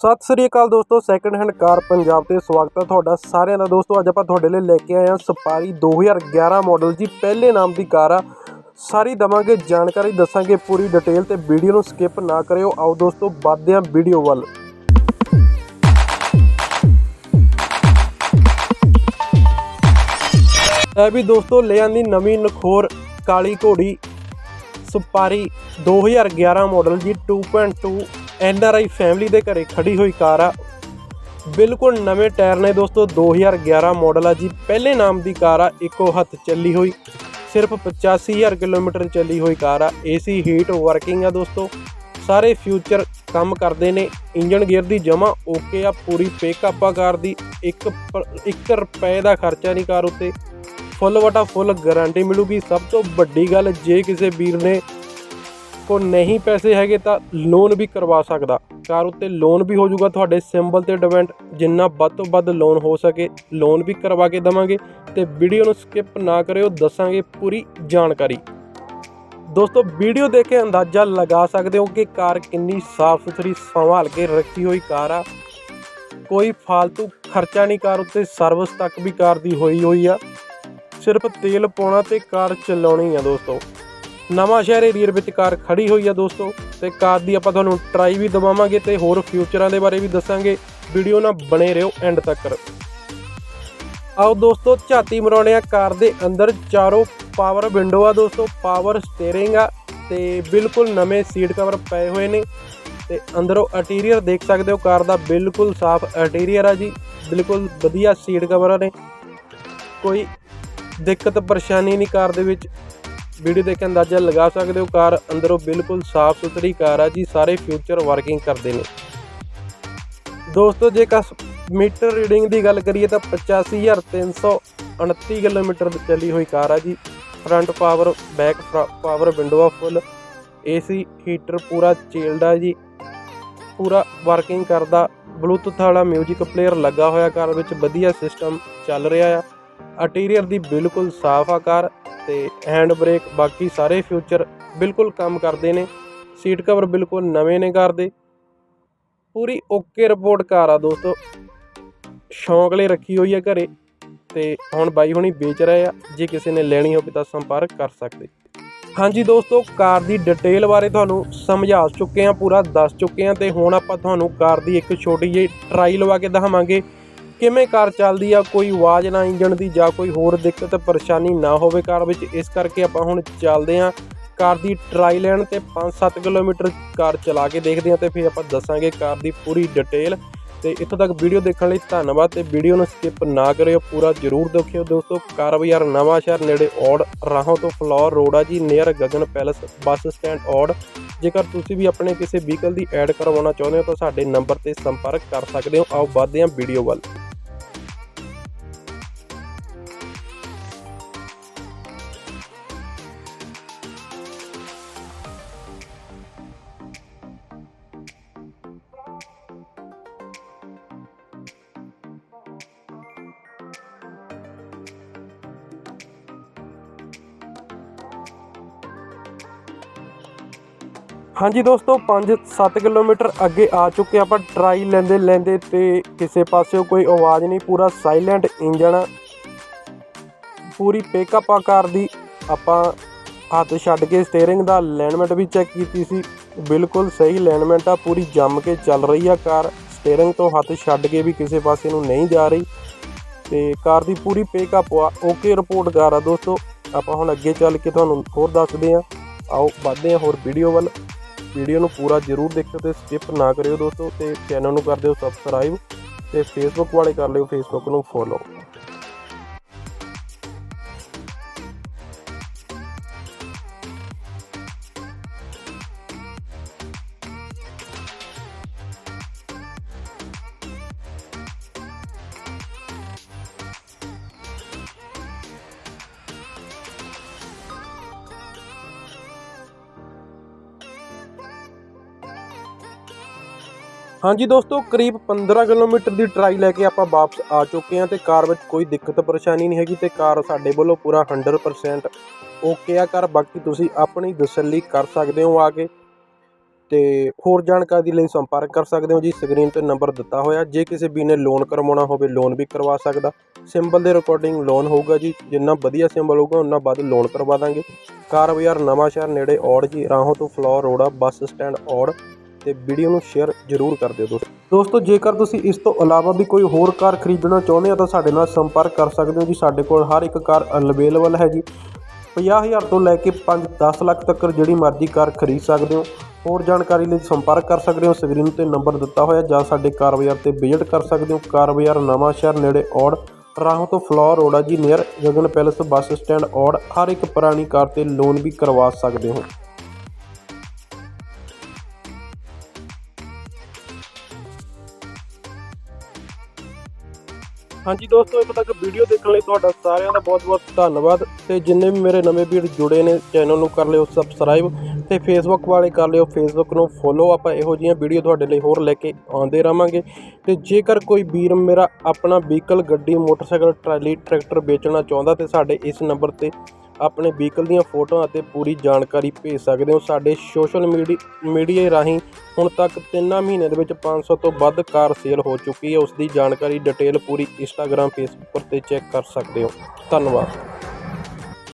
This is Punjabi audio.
ਸਤਿ ਸ੍ਰੀ ਅਕਾਲ ਦੋਸਤੋ ਸੈਕੰਡ ਹੈਂਡ ਕਾਰ ਪੰਜਾਬ ਤੇ ਸਵਾਗਤ ਹੈ ਤੁਹਾਡਾ ਸਾਰਿਆਂ ਦਾ। ਦੋਸਤੋ, ਅੱਜ ਆਪਾਂ ਤੁਹਾਡੇ ਲਈ ਲੈ ਕੇ ਆਏ ਹਾਂ ਸਪਾਰੀ 2011 ਮਾਡਲ ਜੀ, ਪਹਿਲੇ ਨਾਮ ਦੀ ਕਾਰ ਆ। ਸਾਰੀ ਦਵਾਂਗੇ, ਜਾਣਕਾਰੀ ਦੱਸਾਂਗੇ ਪੂਰੀ ਡਿਟੇਲ ਤੇ ਵੀਡੀਓ ਨੂੰ ਸਕਿਪ ਨਾ ਕਰਿਓ। ਆਓ ਦੋਸਤੋ, ਵੱਧਦੇ ਹਾਂ ਵੀਡੀਓ ਵੱਲ। ਇਹ ਵੀ ਦੋਸਤੋ, ਲੈ ਆਂਦੀ ਨਵੀਂ ਨਖੋਰ ਕਾਲੀ ਘੋੜੀ ਸੁਪਾਰੀ 2011 ਮਾਡਲ ਜੀ 2.2 ਐੱਨ ਆਰ ਆਈ ਫੈਮਿਲੀ ਦੇ ਘਰੇ ਖੜੀ ਹੋਈ ਕਾਰ ਆ। ਬਿਲਕੁਲ ਨਵੇਂ ਟਾਇਰ ਨੇ ਦੋਸਤੋ 2011 ਮਾਡਲ ਆ ਜੀ। ਪਹਿਲੇ ਨਾਮ ਦੀ ਕਾਰ ਆ, ਇੱਕੋ ਹੱਥ ਚੱਲੀ ਹੋਈ। ਸਿਰਫ 85000 ਕਿਲੋਮੀਟਰ ਚੱਲੀ ਹੋਈ ਕਾਰ ਆ। ਏਸੀ ਹੀਟ ਵਰਕਿੰਗ ਆ ਦੋਸਤੋ। ਸਾਰੇ ਫਿਊਚਰ ਕੰਮ ਕਰਦੇ ਨੇ। ਇੰਜਨ ਗੇਅਰ ਦੀ ਜਮਾ ਓਕੇ ਆ, ਪੂਰੀ ਪਿਕਅਪ ਆ ਕਾਰ ਦੀ। 1 1 ਰੁਪਏ ਦਾ ਖਰਚਾ ਨਹੀਂ ਕਾਰ ਉੱਤੇ। ਫੁੱਲ ਵਟਾ ਫੁੱਲ ਗਾਰੰਟੀ ਮਿਲੂਗੀ। ਸਭ ਤੋਂ ਵੱਡੀ ਗੱਲ, ਜੇ ਕਿਸੇ ਵੀਰ ਨੇ ਕੋ ਨਹੀਂ ਪੈਸੇ ਹੈਗੇ ਤਾਂ ਲੋਨ ਵੀ ਕਰਵਾ ਸਕਦਾ। ਕਾਰ ਉੱਤੇ ਲੋਨ ਵੀ ਹੋ ਜਾਊਗਾ ਤੁਹਾਡੇ ਸਿੰਬਲ ਤੇ ਡਿਪੈਂਡ ਜਿੰਨਾ ਵੱਧ ਤੋਂ ਵੱਧ ਲੋਨ ਹੋ ਸਕੇ ਲੋਨ ਵੀ ਕਰਵਾ ਕੇ ਦਵਾਂਗੇ ਤੇ ਵੀਡੀਓ ਨੂੰ ਸਕਿਪ ਨਾ ਕਰਿਓ, ਦੱਸਾਂਗੇ ਪੂਰੀ ਜਾਣਕਾਰੀ। ਦੋਸਤੋ ਵੀਡੀਓ ਦੇਖ ਕੇ ਅੰਦਾਜ਼ਾ ਲਗਾ ਸਕਦੇ ਹੋ ਕਿ ਕਾਰ ਕਿੰਨੀ ਸਾਫ਼ ਸੁਥਰੀ ਸੰਭਾਲ ਕੇ ਰੱਖੀ ਹੋਈ ਕਾਰ ਆ। ਕੋਈ ਫालतू ਖਰਚਾ ਨਹੀਂ ਕਾਰ ਉੱਤੇ ਸਰਵਿਸ ਤੱਕ ਵੀ ਕਾਰ ਦੀ ਹੋਈ ਹੋਈ ਆ। ਸਿਰਫ ਤੇਲ ਪਾਉਣਾ ਤੇ ਕਾਰ ਚਲਾਉਣੀ ਆ ਦੋਸਤੋ। ਨਵਾਂ ਸ਼ਹਿਰ ਏਰੀਆ ਵਿੱਚ ਕਾਰ ਖੜੀ ਹੋਈ ਆ ਦੋਸਤੋ ਤੇ ਕਾਰ ਦੀ ਆਪਾਂ ਤੁਹਾਨੂੰ ਟਰਾਈ ਵੀ ਦਵਾਵਾਂਗੇ ਤੇ ਹੋਰ ਫਿਊਚਰਾਂ ਦੇ ਬਾਰੇ ਵੀ ਦੱਸਾਂਗੇ। ਵੀਡੀਓ ਨਾਲ ਬਣੇ ਰਹੋ ਐਂਡ ਤੱਕ। ਆਓ ਦੋਸਤੋ, ਝਾਤੀ ਮਰਾਉਣੇ ਆ ਕਾਰ ਦੇ ਅੰਦਰ। ਚਾਰੋਂ ਪਾਵਰ ਵਿੰਡੋ ਆ ਦੋਸਤੋ ਪਾਵਰ ਸਟੀਅਰਿੰਗ ਆ ਤੇ ਬਿਲਕੁਲ ਨਵੇਂ ਸੀਟ ਕਵਰ ਪਏ ਹੋਏ ਨੇ ਤੇ ਅੰਦਰੋਂ ਇੰਟੀਰੀਅਰ ਦੇਖ ਸਕਦੇ ਹੋ, ਕਾਰ ਦਾ ਬਿਲਕੁਲ ਸਾਫ਼ ਇੰਟੀਰੀਅਰ ਆ ਜੀ, ਬਿਲਕੁਲ ਵਧੀਆ ਸੀਟ ਕਵਰ ਨੇ। ਕੋਈ ਦਿੱਕਤ, ਪਰੇਸ਼ਾਨੀ ਨਹੀਂ ਕਾਰ ਦੇ ਵਿੱਚ। ਵੀਡੀਓ ਦੇਖ ਕੇ ਅੰਦਾਜ਼ਾ ਲਗਾ ਸਕਦੇ ਹੋ, ਕਾਰ ਅੰਦਰੋਂ ਬਿਲਕੁਲ ਸਾਫ਼ ਸੁਥਰੀ ਕਾਰ ਆ ਜੀ, ਸਾਰੇ ਫਿਊਚਰ ਵਰਕਿੰਗ ਕਰਦੇ ਨੇ। ਦੋਸਤੋ ਜੇ ਕਸ ਮੀਟਰ ਰੀਡਿੰਗ ਦੀ ਗੱਲ ਕਰੀਏ ਤਾਂ 85329 ਕਿਲੋਮੀਟਰ ਚੱਲੀ ਹੋਈ ਕਾਰ ਆ ਜੀ। Front power back power window ਆ ਫੁੱਲ ਏਸੀ ਹੀਟਰ ਪੂਰਾ ਚੇਲਡ ਆ ਜੀ। ਪੂਰਾ ਵਰਕਿੰਗ ਕਰਦਾ। ਬਲੂਟੁੱਥ ਵਾਲਾ 뮤직 ਪਲੇਅਰ ਲੱਗਾ ਹੋਇਆ ਕਾਰ ਵਿੱਚ, ਵਧੀਆ ਸਿਸਟਮ ਚੱਲ ਰਿਹਾ ਆ। ਇੰਟੀਰੀਅਰ ਦੀ ਬਿਲਕੁਲ ਸਾਫ਼ ਆ ਕਾਰ। ਤੇ ਹੈਂਡ ਬ੍ਰੇਕ ਬਾਕੀ ਸਾਰੇ ਫਿਊਚਰ ਬਿਲਕੁਲ ਕੰਮ ਕਰਦੇ ਨੇ। ਸੀਟ ਕਵਰ ਬਿਲਕੁਲ ਨਵੇਂ ਨੇ ਕਾਰ ਦੇ। ਪੂਰੀ ਓਕੇ ਰਿਪੋਰਟ ਕਾਰ ਆ ਦੋਸਤੋ। ਸ਼ੌਂਕ ਲਈ ਰੱਖੀ ਹੋਈ ਆ ਘਰੇ। ਤੇ ਹੁਣ ਬਾਈ ਹੁਣੀ ਵੇਚ ਰਹੇ ਆ। ਜੇ ਕਿਸੇ ਨੇ ਲੈਣੀ ਹੋਵੇ ਤਾਂ ਸੰਪਰਕ ਕਰ ਸਕਦੇ। ਹਾਂਜੀ ਦੋਸਤੋ, ਕਾਰ ਦੀ ਡਿਟੇਲ ਬਾਰੇ ਤੁਹਾਨੂੰ ਸਮਝਾ ਚੁੱਕੇ ਆ, ਪੂਰਾ ਦੱਸ ਚੁੱਕੇ ਆ। ਤੇ ਹੁਣ ਆਪਾਂ ਤੁਹਾਨੂੰ ਕਾਰ ਦੀ ਇੱਕ ਛੋਟੀ ਜਿਹੀ ਟਰਾਈ ਲਵਾ ਕੇ ਦਿਖਾਵਾਂਗੇ। ਕਿਵੇਂ ਕਾਰ ਚੱਲਦੀ ਆ, ਕੋਈ ਆਵਾਜ਼ ਨਾ ਇੰਜਣ ਦੀ ਜਾਂ ਕੋਈ ਹੋਰ ਦਿੱਕਤ, ਪਰੇਸ਼ਾਨੀ ਨਾ ਹੋਵੇ ਕਾਰ ਵਿੱਚ, ਇਸ ਕਰਕੇ ਆਪਾਂ ਹੁਣ ਚੱਲਦੇ ਆ ਕਾਰ ਦੀ ਟਰਾਈ ਲੈਣ ਤੇ 5-7 ਕਿਲੋਮੀਟਰ ਕਾਰ ਚਲਾ ਕੇ ਦੇਖਦੇ ਆ ਤੇ ਫਿਰ ਆਪਾਂ ਦੱਸਾਂਗੇ ਕਾਰ ਦੀ ਪੂਰੀ ਡਿਟੇਲ ਤੇ ਇੱਥੋਂ ਤੱਕ ਵੀਡੀਓ ਦੇਖਣ ਲਈ ਧੰਨਵਾਦ ਤੇ ਵੀਡੀਓ ਨੂੰ ਸਕਿਪ ਨਾ ਕਰਿਓ, ਪੂਰਾ ਜਰੂਰ ਦੇਖਿਓ ਦੋਸਤੋ। ਕਾਰ ਬਾਜ਼ਾਰ ਨਵਾਂ ਸ਼ਹਿਰ ਨੇੜੇ ਔੜ ਰਾਹੋਂ ਤੋਂ ਫਲੋਰ ਰੋਡ ਆ ਜੀ near Gagan palace bus stand Aur ਜੇਕਰ ਤੁਸੀਂ ਵੀ ਆਪਣੇ ਕਿਸੇ ਵਹੀਕਲ ਦੀ ਐਡ ਕਰਵਾਉਣਾ ਚਾਹੁੰਦੇ ਹੋ ਤਾਂ ਸਾਡੇ ਨੰਬਰ ਤੇ ਸੰਪਰਕ ਕਰ ਸਕਦੇ ਹੋ। ਆਓ ਵੱਧਦੇ ਹਾਂ ਵੀਡੀਓ ਵੱਲ। ਹਾਂਜੀ ਦੋਸਤੋ 5-7 ਕਿਲੋਮੀਟਰ ਅੱਗੇ ਆ ਚੁੱਕੇ ਆਪਾਂ ਟਰਾਈ ਲੈਂਦੇ ਲੈਂਦੇ ਤੇ ਕਿਸੇ ਪਾਸਿਓਂ ਕੋਈ ਆਵਾਜ਼ ਨਹੀਂ, ਪੂਰਾ ਸਾਇਲੈਂਟ ਇੰਜਣ ਪੂਰੀ ਪਿਕਅਪ ਆ ਕਾਰ ਦੀ। ਆਪਾਂ ਹੱਥ ਛੱਡ ਕੇ ਸਟੀਅਰਿੰਗ ਦਾ ਅਲਾਈਨਮੈਂਟ ਵੀ ਚੈੱਕ ਕੀਤੀ ਸੀ। ਬਿਲਕੁਲ ਸਹੀ ਅਲਾਈਨਮੈਂਟ ਆ, ਪੂਰੀ ਜੰਮ ਕੇ ਚੱਲ ਰਹੀ ਆ ਕਾਰ। ਸਟੀਅਰਿੰਗ ਤੋਂ ਹੱਥ ਛੱਡ ਕੇ ਵੀ ਕਿਸੇ ਪਾਸੇ ਨੂੰ ਨਹੀਂ ਜਾ ਰਹੀ। ਤੇ ਕਾਰ ਦੀ ਪੂਰੀ ਪਿਕਅਪ ਆ। ਓਕੇ ਰਿਪੋਰਟ ਕਾਰ ਆ ਦੋਸਤੋ। ਆਪਾਂ ਹੁਣ ਅੱਗੇ ਚੱਲ ਕੇ ਤੁਹਾਨੂੰ ਹੋਰ ਦੱਸਦੇ ਆ ਆਓ, ਵੱਧਦੇ ਆ ਹੋਰ ਵੀਡੀਓ ਵੱਲ। ਵੀਡੀਓ ਨੂੰ ਪੂਰਾ ਜਰੂਰ ਦੇਖਿਓ ਤੇ ਸਕਿਪ ਨਾ ਕਰਿਓ ਦੋਸਤੋ ਤੇ ਚੈਨਲ ਨੂੰ ਕਰ ਦਿਓ ਸਬਸਕ੍ਰਾਈਬ ਤੇ ਫੇਸਬੁੱਕ ਵਾਲੇ ਕਰ ਲਿਓ ਫੇਸਬੁੱਕ ਨੂੰ ਫੋਲੋ ਹਾਂਜੀ ਦੋਸਤੋ, ਕਰੀਬ 15 ਕਿਲੋਮੀਟਰ ਦੀ ਟਰਾਈ ਲੈ ਕੇ ਆਪਾਂ ਵਾਪਸ ਆ ਚੁੱਕੇ ਹਾਂ ਤੇ ਕਾਰ ਵਿੱਚ ਕੋਈ ਦਿੱਕਤ ਪਰੇਸ਼ਾਨੀ ਨਹੀਂ ਹੈਗੀ ਤੇ ਕਾਰ ਸਾਡੇ ਵੱਲੋਂ ਪੂਰਾ 100% ਓਕੇ ਆ। ਕਰ ਬਾਕੀ ਤੁਸੀਂ ਆਪਣੀ ਤਸੱਲੀ ਕਰ ਸਕਦੇ ਹੋ ਆ ਕੇ ਤੇ ਹੋਰ ਜਾਣਕਾਰੀ ਲਈ ਸੰਪਰਕ ਕਰ ਸਕਦੇ ਹੋ ਜੀ। ਸਕਰੀਨ ਤੇ ਨੰਬਰ ਦਿੱਤਾ ਹੋਇਆ। ਜੇ ਕਿਸੇ ਵੀ ਨੇ ਲੋਨ ਕਰਵਾਉਣਾ ਹੋਵੇ ਲੋਨ ਵੀ ਕਰਵਾ ਸਕਦਾ। ਸਿੰਬਲ ਦੇ ਰਿਕਾਰਡਿੰਗ ਲੋਨ ਹੋਊਗਾ ਜੀ। ਜਿੰਨਾ ਵਧੀਆ ਸਿੰਬਲ ਹੋਊਗਾ ਉਨਾ ਵੱਧ ਲੋਨ ਕਰਵਾ ਦਾਂਗੇ। ਕਾਰ ਬਾਜ਼ਾਰ ਨਵਾਂ ਸ਼ਹਿਰ ਨੇੜੇ ਔੜ ਜੀ, ਰਾਹੋਂ ਤੋਂ ਫਲੋਰ ਰੋਡ ਆ, ਬੱਸ ਸਟੈਂਡ ਔੜ ਤੇ ਵੀਡੀਓ ਨੂੰ ਸ਼ੇਅਰ ਜ਼ਰੂਰ ਕਰ ਦਿਓ ਦੋਸਤੋ। ਦੋਸਤੋ, ਜੇਕਰ ਤੁਸੀਂ ਇਸ ਤੋਂ ਇਲਾਵਾ ਵੀ ਕੋਈ ਹੋਰ ਕਾਰ ਖਰੀਦਣਾ ਚਾਹੁੰਦੇ ਹੋ ਤਾਂ ਸਾਡੇ ਨਾਲ ਸੰਪਰਕ ਕਰ ਸਕਦੇ ਹੋ ਜੀ। ਸਾਡੇ ਕੋਲ ਹਰ ਇੱਕ ਕਾਰ ਅਵੇਲੇਬਲ ਹੈ ਜੀ। 50000 ਤੋਂ ਲੈ ਕੇ 5-10 ਲੱਖ ਤੱਕ ਜਿਹੜੀ ਮਰਜ਼ੀ ਕਾਰ ਖਰੀਦ ਸਕਦੇ ਹੋ। ਹੋਰ ਜਾਣਕਾਰੀ ਲਈ ਸੰਪਰਕ ਕਰ ਸਕਦੇ ਹੋ। ਸਕਰੀਨ ਤੇ ਨੰਬਰ ਦਿੱਤਾ ਹੋਇਆ ਜਾਂ ਸਾਡੇ ਕਾਰ ਬਾਜ਼ਾਰ ਤੇ ਵਿਜ਼ਿਟ ਕਰ ਸਕਦੇ ਹੋ। ਕਾਰ ਬਾਜ਼ਾਰ ਨਵਾਂ ਸ਼ਹਿਰ ਨੇੜੇ ਔੜ, ਰਾਹੋਂ ਤੋਂ ਫਲੋਰ ਰੋਡ ਆ ਜੀ near Gagan palace bus stand Aur, ਹਰ ਇੱਕ ਪੁਰਾਣੀ ਕਾਰ ਤੇ ਲੋਨ ਵੀ ਕਰਵਾ ਸਕਦੇ ਹੋ। ਹਾਂਜੀ ਦੋਸਤੋ ਇੱਥੇ ਤੱਕ ਵੀਡੀਓ ਦੇਖਣ ਲਈ ਤੁਹਾਡਾ ਸਾਰਿਆਂ ਦਾ ਬਹੁਤ-ਬਹੁਤ ਧੰਨਵਾਦ ਤੇ ਜਿੰਨੇ ਵੀ ਮੇਰੇ ਨਵੇਂ ਵੀਰ ਜੁੜੇ ਨੇ ਚੈਨਲ ਨੂੰ ਕਰ ਲਿਓ ਸਬਸਕ੍ਰਾਈਬ ਤੇ ਫੇਸਬੁੱਕ ਵਾਲੇ ਕਰ ਲਿਓ ਫੇਸਬੁੱਕ ਨੂੰ ਫੋਲੋ ਆਪਾਂ ਇਹੋ ਜਿਹੀਆਂ ਵੀਡੀਓ ਤੁਹਾਡੇ ਲਈ ਹੋਰ ਲੈ ਕੇ ਆਉਂਦੇ ਰਵਾਂਗੇ ਤੇ ਜੇਕਰ ਕੋਈ ਵੀਰ ਮੇਰਾ ਆਪਣਾ ਵਹੀਕਲ ਗੱਡੀ, ਮੋਟਰਸਾਈਕਲ, ਟਰਾਲੀ, ਟਰੈਕਟਰ ਵੇਚਣਾ ਚਾਹੁੰਦਾ ਤੇ ਸਾਡੇ ਇਸ ਨੰਬਰ ਤੇ ਆਪਣੇ ਵਹੀਕਲ ਦੀਆਂ ਫੋਟੋਆਂ ਅਤੇ ਪੂਰੀ ਜਾਣਕਾਰੀ ਭੇਜ ਸਕਦੇ ਹੋ। ਸਾਡੇ ਸੋਸ਼ਲ ਮੀਡੀਆ ਰਾਹੀਂ ਹੁਣ ਤੱਕ 3 ਮਹੀਨੇ ਦੇ ਵਿੱਚ 500 ਤੋਂ ਵੱਧ ਕਾਰ ਸੇਲ ਹੋ ਚੁੱਕੀ ਹੈ। ਉਸ ਦੀ ਜਾਣਕਾਰੀ ਡਿਟੇਲ ਪੂਰੀ ਇੰਸਟਾਗ੍ਰam ਫੇਸਬੁੱਕ ਤੇ ਚੈੱਕ ਕਰ ਸਕਦੇ ਹੋ। ਧੰਨਵਾਦ।